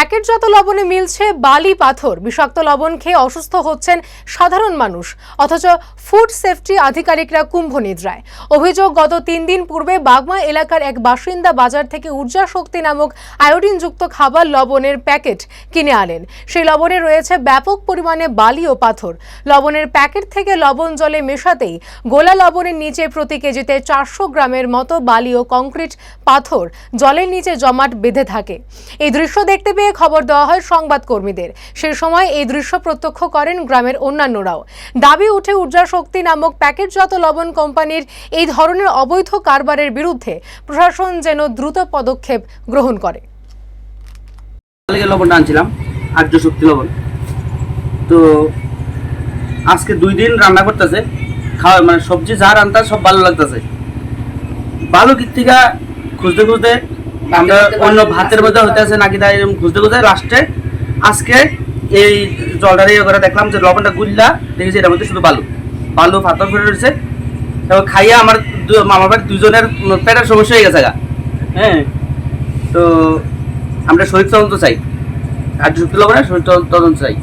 প্যাকেটজাত লবণে মিলছে বালি পাথর। বিষাক্ত লবণ খেয়ে অসুস্থ হচ্ছেন সাধারণ মানুষ, অথচ ফুড সেফটি আধিকারিকরা কুম্ভ নিদ্রায়। অভিযোগ, গত তিন দিন পূর্বে বাগমা এলাকার এক বাসিন্দা বাজার থেকে ঊর্জা শক্তি নামক আয়োডিনযুক্ত খাবার লবণের প্যাকেট কিনে আনেন। সেই লবণে রয়েছে ব্যাপক পরিমাণে বালি ও পাথর। লবণের প্যাকেট থেকে লবণ জলে মেশাতেই গোলা লবণের নিচে প্রতি কেজিতে চারশো গ্রামের মতো বালি ও কংক্রিট পাথর জলের নিচে জমাট বেঁধে থাকে। এই দৃশ্য দেখতে পেয়ে খবর দেওয়া হয় সংবাদকর্মীদের সেই সময় এই দৃশ্য প্রত্যক্ষ করেন গ্রামের অন্যান্যরাও। দাবি, উঠে ঊর্জা শক্তি নামক প্যাকেটজাত লবণ কোম্পানির এই ধরনের অবৈধ কারবারের বিরুদ্ধে প্রশাসন যেন দ্রুত পদক্ষেপ গ্রহণ করে। লবণটা আনছিলাম, আর্য শক্তি লবণ। তো আজকে দুই দিন রান্না করতেছে, খাওয়া মানে সবজি যা রান্না সব ভালো লাগতেছে। ভালো থেকে খুঁজতে খুঁজতে আমরা অন্য ভাতের মধ্যে হতে আছে নাকি তাই খুঁজতে খুঁজতে লাস্টে আজকে এই জলটা ইয়ে করে দেখলাম যে লবণটা গুল্লা দেখেছি এটার মধ্যে শুধু বালু। বালু পাথর ফেটে রয়েছে এবং খাইয়ে আমার মামার বাড়ির দুজনের পেটের সমস্যা হয়ে গেছে গা। হ্যাঁ। তো আমরা শরীর তদন্ত চাই। আর যুক্তি লবণে শরীর তদন্ত চাই।